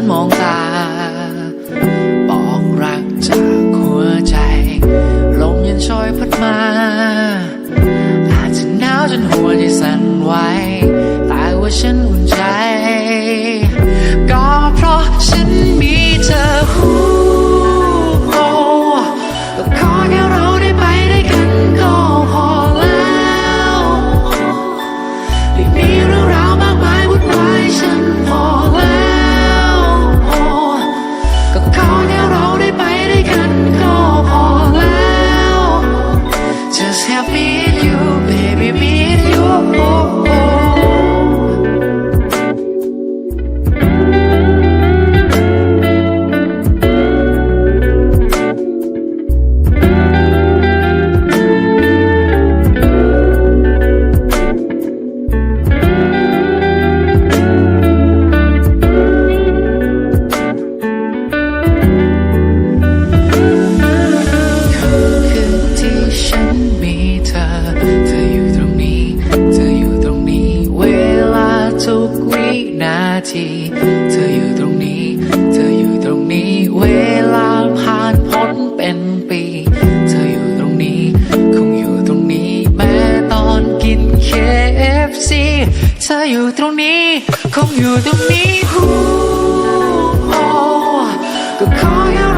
Màu. ธออยู่ตรงนี้ คงอยู่ตรงนี้ก็ขอ